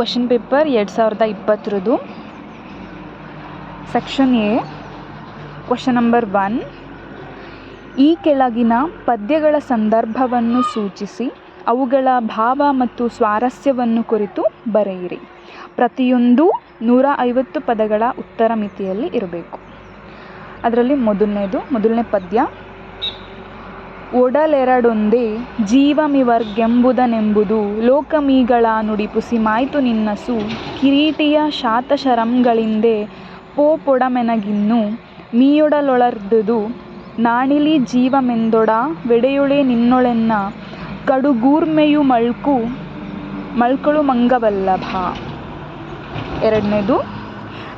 Question paper ಎರಡು ಸಾವಿರದ ಇಪ್ಪತ್ತರದು. Section A question number one ಈ ಕೆಳಗಿನ ಪದ್ಯಗಳ ಸಂದರ್ಭವನ್ನು ಸೂಚಿಸಿ, ಅವುಗಳ ಭಾವ ಮತ್ತು ಸ್ವಾರಸ್ಯವನ್ನು ಕುರಿತು ಬರೆಯಿರಿ. ಪ್ರತಿಯೊಂದು ನೂರ ಐವತ್ತು ಪದಗಳ ಉತ್ತರ ಮಿತಿಯಲ್ಲಿ ಇರಬೇಕು. ಅದರಲ್ಲಿ ಮೊದಲನೇದು, ಮೊದಲನೇ ಪದ್ಯ. ಒಡಲೆರಡೊಂದೇ ಜೀವಮಿವರ್ಗೆಂಬುದನೆಂಬುದು ಲೋಕಮೀಗಳ ನುಡಿಪುಸಿ ಮಾಯ್ತು ನಿನ್ನಸು ಕಿರೀಟಿಯ ಶಾತಶರಂಗಳಿಂದೆ ಪೋಪೊಡಮೆನಗಿನ್ನು ಮೀಯೊಡಲೊಳರ್ದುದು ನಾಣಿಲಿ ಜೀವಮೆಂದೊಡ ವೆಡೆಯೊಳೆ ನಿನ್ನೊಳೆನ್ನ ಕಡುಗೂರ್ಮೆಯು ಮಳ್ಕು ಮಳ್ಕಳು ಮಂಗವಲ್ಲಭ. ಎರಡನೇದು,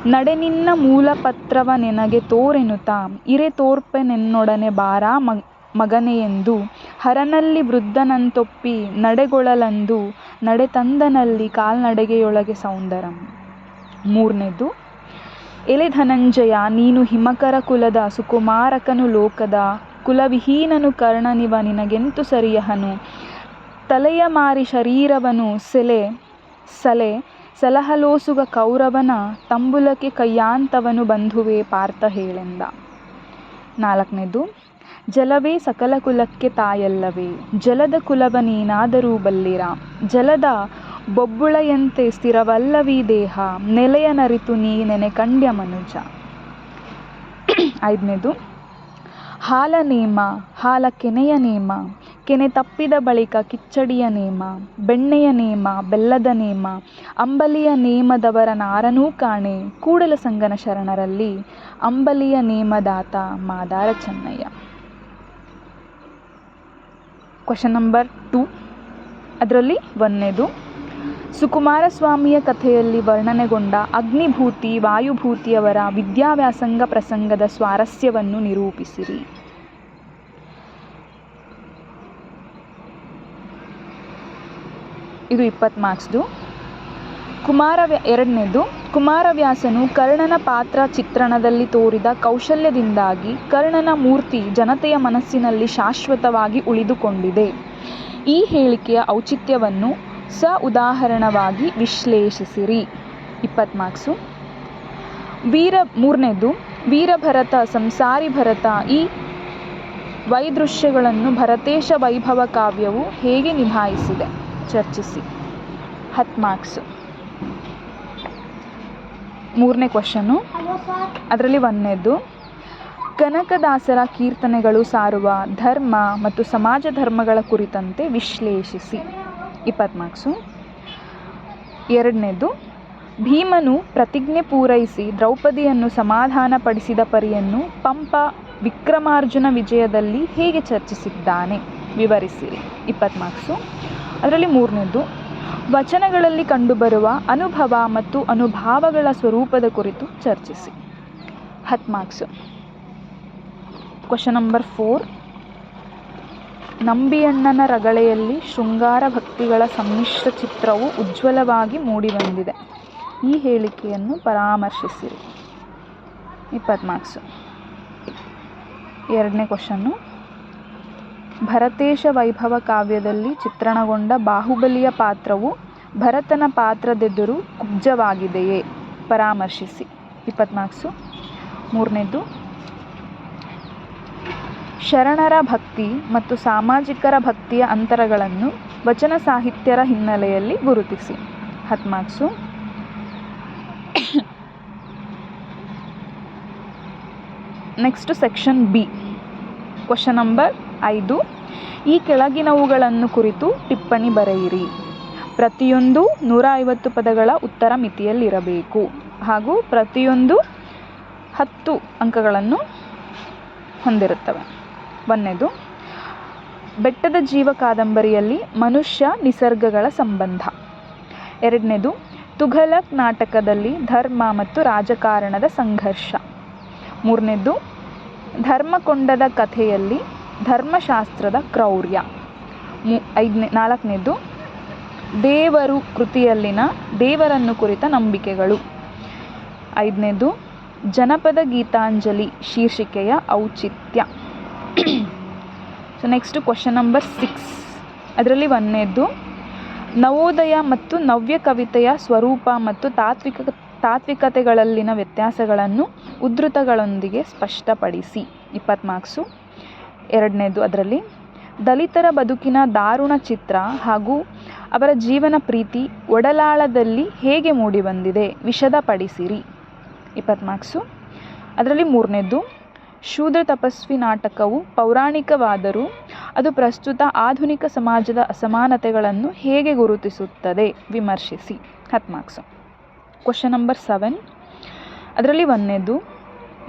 ನಡೆ ನಿನ್ನ ಮೂಲಪತ್ರವ ನೆನಗೆ ತೋರೆನುತ, ಇರೆ ತೋರ್ಪೆನೆನ್ನೊಡನೆ ಬಾರ ಮಗ್ ಮಗನೆಯೆಂದು ಹರನಲ್ಲಿ ವೃದ್ಧನಂತೊಪ್ಪಿ ನಡೆಗೊಳಲಂದು ನಡೆತಂದನಲ್ಲಿ ಕಾಲ್ನಡಿಗೆಯೊಳಗೆ ಸೌಂದರಂ. ಮೂರನೇದು, ಎಲೆ ಧನಂಜಯ, ನೀನು ಹಿಮಕರ ಕುಲದ ಸುಕುಮಾರಕನು ಲೋಕದ ಕುಲವಿಹೀನನು ಕರ್ಣನಿವ ನಿನಗೆಂತು ಸರಿಯಹನು? ತಲೆಯ ಮಾರಿ ಶರೀರವನು ಸೆಲೆ, ಸಲೆ, ಸಲಹಲೋಸುಗ ಕೌರವನ ತಂಬುಲಕ್ಕೆ ಕೈಯಾಂತವನು ಬಂಧುವೆ ಪಾರ್ಥ ಹೇಳೆಂದ. ನಾಲ್ಕನೇದು ಜಲವೇ ಸಕಲ ಕುಲಕ್ಕೆ ತಾಯಲ್ಲವೇ. ಜಲದ ಕುಲವ ನೀನಾದರೂ ಬಲ್ಲಿರ. ಜಲದ ಬೊಬ್ಬುಳೆಯಂತೆ ಸ್ಥಿರವಲ್ಲವೀ ದೇಹ. ನೆಲೆಯ ನರಿತು ನೀ ನೆನೆ ಕಂಡ್ಯ ಮನುಜ. ಐದನೇದು. ಹಾಲ ನೇಮ, ಹಾಲ ಕೆನೆಯ ನೇಮ. ಕೆನೆ ತಪ್ಪಿದ ಬಳಿಕ ಕಿಚ್ಚಡಿಯ ನೇಮ. ಬೆಣ್ಣೆಯ ನೇಮ, ಬೆಲ್ಲದ ನೇಮ. ಅಂಬಲಿಯ ನೇಮದವರ ನಾರನೂ ಕಾಣೆ. ಕೂಡಲ ಸಂಗನ ಶರಣರಲ್ಲಿ ಅಂಬಲಿಯ ನೇಮದಾತ Madara Chennaiah. Question number two ಅದರಲ್ಲಿ ಒಂದನೇದು. ಸುಕುಮಾರಸ್ವಾಮಿಯ ಕಥೆಯಲ್ಲಿ ವರ್ಣನೆಗೊಂಡ ಅಗ್ನಿಭೂತಿ, ವಾಯುಭೂತಿಯವರ ವಿದ್ಯಾವ್ಯಾಸಂಗ ಪ್ರಸಂಗದ ಸ್ವಾರಸ್ಯವನ್ನು ನಿರೂಪಿಸಿರಿ. ಇದು ಇಪ್ಪತ್ತು ಮಾರ್ಕ್ಸ್ದು ಕುಮಾರ ಎರಡನೇದು. ಕುಮಾರವ್ಯಾಸನು ಕರ್ಣನ ಪಾತ್ರ ಚಿತ್ರಣದಲ್ಲಿ ತೋರಿದ ಕೌಶಲ್ಯದಿಂದಾಗಿ ಕರ್ಣನ ಮೂರ್ತಿ ಜನತೆಯ ಮನಸ್ಸಿನಲ್ಲಿ ಶಾಶ್ವತವಾಗಿ ಉಳಿದುಕೊಂಡಿದೆ. ಈ ಹೇಳಿಕೆಯ ಔಚಿತ್ಯವನ್ನು ಸ ಉದಾಹರಣವಾಗಿ ವಿಶ್ಲೇಷಿಸಿರಿ. ಇಪ್ಪತ್ತು ಮಾರ್ಕ್ಸು. ವೀರ, ಮೂರನೇದು, ವೀರಭರತ ಸಂಸಾರಿ ಭರತ ಈ ವೈದೃಶ್ಯಗಳನ್ನು ಭರತೇಶ ವೈಭವ ಕಾವ್ಯವು ಹೇಗೆ ನಿಭಾಯಿಸಿದೆ? ಚರ್ಚಿಸಿ. ಹತ್ತು ಮಾರ್ಕ್ಸು. ಮೂರನೇ ಕ್ವಶನು ಅದರಲ್ಲಿ ಒಂದನೇದು ಕನಕದಾಸರ ಕೀರ್ತನೆಗಳು ಸಾರುವ ಧರ್ಮ ಮತ್ತು ಸಮಾಜ ಧರ್ಮಗಳ ಕುರಿತಂತೆ ವಿಶ್ಲೇಷಿಸಿ. ಇಪ್ಪತ್ತು ಮಾರ್ಕ್ಸು. ಎರಡನೇದು ಭೀಮನು ಪ್ರತಿಜ್ಞೆ ಪೂರೈಸಿ ದ್ರೌಪದಿಯನ್ನು ಸಮಾಧಾನಪಡಿಸಿದ ಪರಿಯನ್ನು ಪಂಪ ವಿಕ್ರಮಾರ್ಜುನ ವಿಜಯದಲ್ಲಿ ಹೇಗೆ ಚರ್ಚಿಸಿದ್ದಾನೆ? ವಿವರಿಸಿರಿ. ಇಪ್ಪತ್ತು ಮಾರ್ಕ್ಸು. ಅದರಲ್ಲಿ ಮೂರನೇದು ವಚನಗಳಲ್ಲಿ ಕಂಡುಬರುವ ಅನುಭವ ಮತ್ತು ಅನುಭಾವಗಳ ಸ್ವರೂಪದ ಕುರಿತು ಚರ್ಚಿಸಿ. ಹತ್ತು ಮಾರ್ಕ್ಸು ಕ್ವಶನ್ ನಂಬರ್ ಫೋರ್ ನಂಬಿಯಣ್ಣನ ರಗಳೆಯಲ್ಲಿ ಶೃಂಗಾರ ಭಕ್ತಿಗಳ ಸಮ್ಮಿಶ್ರ ಚಿತ್ರವು ಉಜ್ವಲವಾಗಿ ಮೂಡಿಬಂದಿದೆ. ಈ ಹೇಳಿಕೆಯನ್ನು ಪರಾಮರ್ಶಿಸಿರಿ. ಇಪ್ಪತ್ತು ಮಾರ್ಕ್ಸು ಎರಡನೇ ಕ್ವಶನ್ನು ಭರತೇಶ ವೈಭವ ಕಾವ್ಯದಲ್ಲಿ ಚಿತ್ರಣಗೊಂಡ ಬಾಹುಬಲಿಯ ಪಾತ್ರವು ಭರತನ ಪಾತ್ರದೆದುರು ಕುಬ್ಜವಾಗಿದೆಯೇ? ಪರಾಮರ್ಶಿಸಿ. ಇಪ್ಪತ್ನಾಲ್ಕು. ಮೂರನೇದು. ಶರಣರ ಭಕ್ತಿ ಮತ್ತು ಸಾಮಾಜಿಕರ ಭಕ್ತಿಯ ಅಂತರಗಳನ್ನು ವಚನ ಸಾಹಿತ್ಯರ ಹಿನ್ನೆಲೆಯಲ್ಲಿ ಗುರುತಿಸಿ. ಹತ್ಮಾಕ್ಸು next section B. Question number ಐದು. ಈ ಕೆಳಗಿನವುಗಳನ್ನು ಕುರಿತು ಟಿಪ್ಪಣಿ ಬರೆಯಿರಿ. ಪ್ರತಿಯೊಂದು ನೂರ ಐವತ್ತು ಪದಗಳ ಉತ್ತರ ಮಿತಿಯಲ್ಲಿರಬೇಕು. ಹಾಗೂ ಪ್ರತಿಯೊಂದು ಹತ್ತು ಅಂಕಗಳನ್ನು ಹೊಂದಿರುತ್ತವೆ. ಒಂದನೇದು, ಬೆಟ್ಟದ ಜೀವ ಕಾದಂಬರಿಯಲ್ಲಿ ಮನುಷ್ಯ ನಿಸರ್ಗಗಳ ಸಂಬಂಧ. ಎರಡನೇದು, ತುಘಲಕ್ ನಾಟಕದಲ್ಲಿ ಧರ್ಮ ಮತ್ತು ರಾಜಕಾರಣದ ಸಂಘರ್ಷ. ಮೂರನೇದು, ಧರ್ಮಕೊಂಡದ ಕಥೆಯಲ್ಲಿ ಧರ್ಮಶಾಸ್ತ್ರದ ಕ್ರೌರ್ಯ. ಐದನೇ ನಾಲ್ಕನೇದು ದೇವರು ಕೃತಿಯಲ್ಲಿನ ದೇವರನ್ನು ಕುರಿತ ನಂಬಿಕೆಗಳು. ಐದನೇದು ಜನಪದ ಗೀತಾಂಜಲಿ ಶೀರ್ಷಿಕೆಯ ಔಚಿತ್ಯ. So next question number six ಅದರಲ್ಲಿ ಒಂದನೇದು ನವೋದಯ ಮತ್ತು ನವ್ಯ ಕವಿತೆಯ ಸ್ವರೂಪ ಮತ್ತು ತಾತ್ವಿಕ, ತಾತ್ವಿಕತೆಗಳಲ್ಲಿನ ವ್ಯತ್ಯಾಸಗಳನ್ನು ಉದ್ಧೃತಗಳೊಂದಿಗೆ ಸ್ಪಷ್ಟಪಡಿಸಿ. ಇಪ್ಪತ್ತು ಮಾರ್ಕ್ಸು. ಎರಡನೇದು ಅದರಲ್ಲಿ, ದಲಿತರ ಬದುಕಿನ ದಾರುಣ ಚಿತ್ರ ಹಾಗೂ ಅವರ ಜೀವನ ಪ್ರೀತಿ ಒಡಲಾಳದಲ್ಲಿ ಹೇಗೆ ಮೂಡಿಬಂದಿದೆ ವಿಶದಪಡಿಸಿರಿ ಇಪ್ಪತ್ತು ಮಾರ್ಕ್ಸು ಅದರಲ್ಲಿ ಮೂರನೇದು, ಶೂದ್ರ ತಪಸ್ವಿ ನಾಟಕವು ಪೌರಾಣಿಕವಾದರೂ ಅದು ಪ್ರಸ್ತುತ ಆಧುನಿಕ ಸಮಾಜದ ಅಸಮಾನತೆಗಳನ್ನು ಹೇಗೆ ಗುರುತಿಸುತ್ತದೆ? ವಿಮರ್ಶಿಸಿ. ಹತ್ತು ಮಾರ್ಕ್ಸು ಕ್ವಶನ್ ನಂಬರ್ ಸೆವೆನ್ ಅದರಲ್ಲಿ ಒಂದನೇದು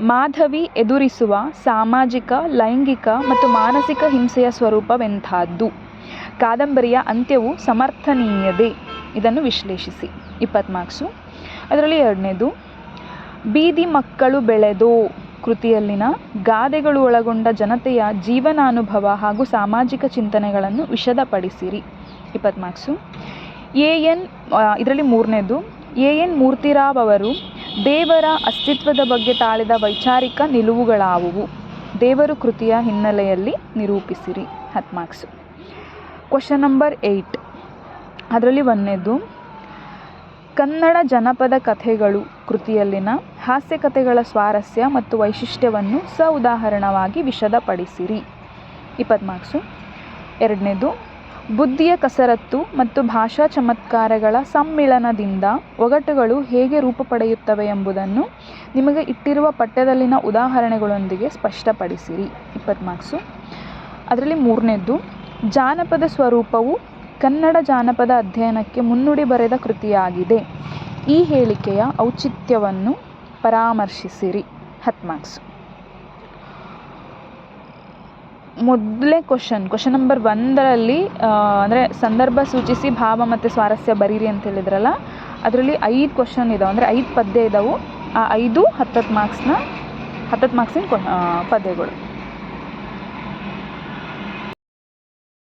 ಮಾಧವಿ ಎದುರಿಸುವ ಸಾಮಾಜಿಕ, ಲೈಂಗಿಕ ಮತ್ತು ಮಾನಸಿಕ ಹಿಂಸೆಯ ಸ್ವರೂಪವೆಂಥದ್ದು. ಕಾದಂಬರಿಯ ಅಂತ್ಯವು ಸಮರ್ಥನೀಯದೆ? ಇದನ್ನು ವಿಶ್ಲೇಷಿಸಿ. ಇಪ್ಪತ್ತು ಮಾರ್ಕ್ಸು. ಅದರಲ್ಲಿ ಎರಡನೇದು, ಬೀದಿ ಮಕ್ಕಳು ಬೆಳೆದೋ, ಕೃತಿಯಲ್ಲಿನ ಗಾದೆಗಳು ಒಳಗೊಂಡ ಜನತೆಯ ಜೀವನಾನುಭವ ಹಾಗೂ ಸಾಮಾಜಿಕ ಚಿಂತನೆಗಳನ್ನು ವಿಶದಪಡಿಸಿರಿ ಇಪ್ಪತ್ತು ಮಾರ್ಕ್ಸು. ಎ ಎನ್ ಇದರಲ್ಲಿ ಮೂರನೇದು ಎ ಎನ್ ಮೂರ್ತಿರಾವ್ ಅವರು, ದೇವರ ಅಸ್ತಿತ್ವದ ಬಗ್ಗೆ ತಾಳಿದ ವೈಚಾರಿಕ ನಿಲುವುಗಳಾವುವು? ದೇವರು ಕೃತಿಯ ಹಿನ್ನೆಲೆಯಲ್ಲಿ ನಿರೂಪಿಸಿರಿ. ಹತ್ತು ಮಾರ್ಕ್ಸು ಕ್ವಶನ್ ನಂಬರ್ ಏಯ್ಟ್ ಅದರಲ್ಲಿ ಒಂದನೇದು ಕನ್ನಡ ಜನಪದ ಕಥೆಗಳು ಕೃತಿಯಲ್ಲಿನ ಹಾಸ್ಯ ಕಥೆಗಳ ಸ್ವಾರಸ್ಯ ಮತ್ತು ವೈಶಿಷ್ಟ್ಯವನ್ನು ಸ ಉದಾಹರಣವಾಗಿ ವಿಶದಪಡಿಸಿರಿ ಇಪ್ಪತ್ತು ಮಾರ್ಕ್ಸು ಎರಡನೇದು ಬುದ್ಧಿಯ ಕಸರತ್ತು ಮತ್ತು ಭಾಷಾ ಚಮತ್ಕಾರಗಳ ಸಮ್ಮಿಳನದಿಂದ ಒಗಟುಗಳು ಹೇಗೆ ರೂಪ ಪಡೆಯುತ್ತವೆ ಎಂಬುದನ್ನು ನಿಮಗೆ ಇಟ್ಟಿರುವ ಪಠ್ಯದಲ್ಲಿನ ಉದಾಹರಣೆಗಳೊಂದಿಗೆ ಸ್ಪಷ್ಟಪಡಿಸಿರಿ. ಇಪ್ಪತ್ತು ಮಾರ್ಕ್ಸು. ಅದರಲ್ಲಿ ಮೂರನೇದ್ದು, ಜಾನಪದ ಸ್ವರೂಪವು ಕನ್ನಡ ಜಾನಪದ ಅಧ್ಯಯನಕ್ಕೆ ಮುನ್ನುಡಿ ಬರೆದ ಕೃತಿಯಾಗಿದೆ. ಈ ಹೇಳಿಕೆಯ ಔಚಿತ್ಯವನ್ನು ಪರಾಮರ್ಶಿಸಿರಿ. ಹತ್ತು ಮಾರ್ಕ್ಸು. ಮೊದಲೇ ಕ್ವಶನ್ ಕ್ವಶನ್ ನಂಬರ್ ಒಂದರಲ್ಲಿ ಅಂದರೆ ಸಂದರ್ಭ ಸೂಚಿಸಿ, ಭಾವ ಮತ್ತು ಸ್ವಾರಸ್ಯ ಬರೀರಿ ಅಂತ ಹೇಳಿದ್ರಲ್ಲ, ಅದರಲ್ಲಿ ಐದು ಕ್ವಶನ್ ಇದಾವೆ. ಅಂದರೆ ಐದು ಪದ್ಯ ಇದಾವೆ. ಆ ಐದು ಹತ್ತತ್ತು ಮಾರ್ಕ್ಸ್ನ ಹತ್ತತ್ತು ಮಾರ್ಕ್ಸಿನ ಪದ್ಯಗಳು.